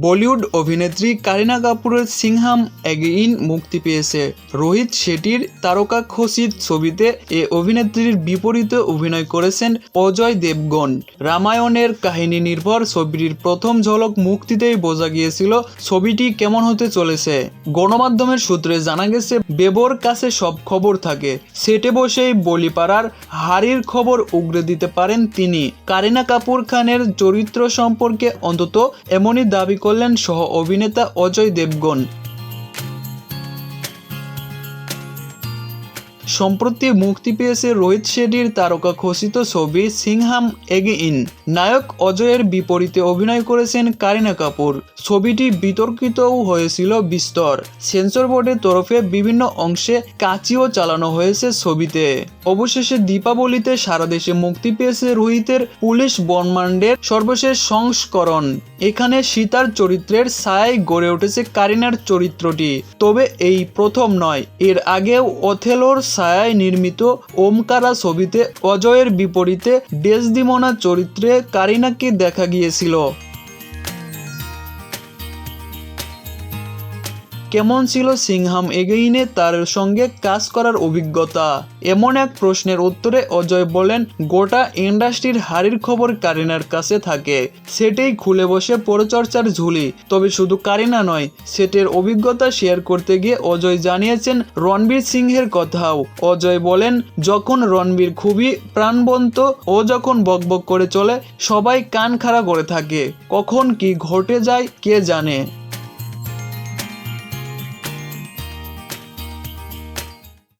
বলিউড অভিনেত্রী কারিনা কাপুরের সিংহাম এগেইন মুক্তি পেয়েছে। রোহিত শেঠির তারকা খসিত ছবিতে এ অভিনেত্রীর বিপরীতে অভিনয় করেছেন অজয় দেবগন। রামায়ণের কাহিনী নির্ভর ছবিটির প্রথম ঝলক মুক্তিতেই বোঝা গিয়েছিল ছবিটি কেমন হতে চলেছে। গণমাধ্যমের সূত্রে জানা গেছে, বেবর কাছে সব খবর থাকে। সেটে বসেই বলিপাড়ার হারির খবর উগরে দিতে পারেন তিনি। কারিনা কাপুর খানের চরিত্র সম্পর্কে অন্তত এমনই দাবি করলেন সহ অভিনেতা অজয় দেবগন। সম্প্রতি মুক্তি পেয়েছে রোহিত শেঠির তারকা ঘোষিত ছবি সিংহাম এগেইন। নায়ক অজয়ের বিপরীতে অভিনয় করেছেন কারিনা কাপুর। ছবিটি বিতর্কিতও হয়েছিল বিস্তর। সেন্সর বোর্ডের তরফে বিভিন্ন অংশে কাঁচিও চালানো হয়েছে ছবিতে। অবশেষে দীপাবলিতে সারা দেশে মুক্তি পেয়েছে রোহিতের পুলিশ বর্মান্ডের সর্বশেষ সংস্করণ। এখানে সীতার চরিত্রের ছায় গড়ে উঠেছে কারিনার চরিত্রটি। তবে এই প্রথম নয়, এর আগেও অথেলোর ছায়ায় নির্মিত ওমকারা ছবিতে অজয়ের বিপরীতে ডেসদিমোনা চরিত্রে কারিনাকে দেখা গিয়েছিল। কেমন ছিল সিংহাম এগেইনে তার সঙ্গে কাজ করার অভিজ্ঞতা? এমন এক প্রশ্নের উত্তরে অজয় বলেন, গোটা ইন্ডাস্ট্রির হারির খবর কারিনার কাছে থাকে। সেটাই খুলে বসে পরিচর্চার ঝুলি। তবে শুধু কারিনা নয়, সেটের অভিজ্ঞতা শেয়ার করতে গিয়ে অজয় জানিয়েছেন রণবীর সিংহের কথাও। অজয় বলেন, যখন রণবীর খুবই প্রাণবন্ত, ও যখন বকবক করে চলে, সবাই কান খাড়া করে থাকে। কখন কি ঘটে যায় কে জানে?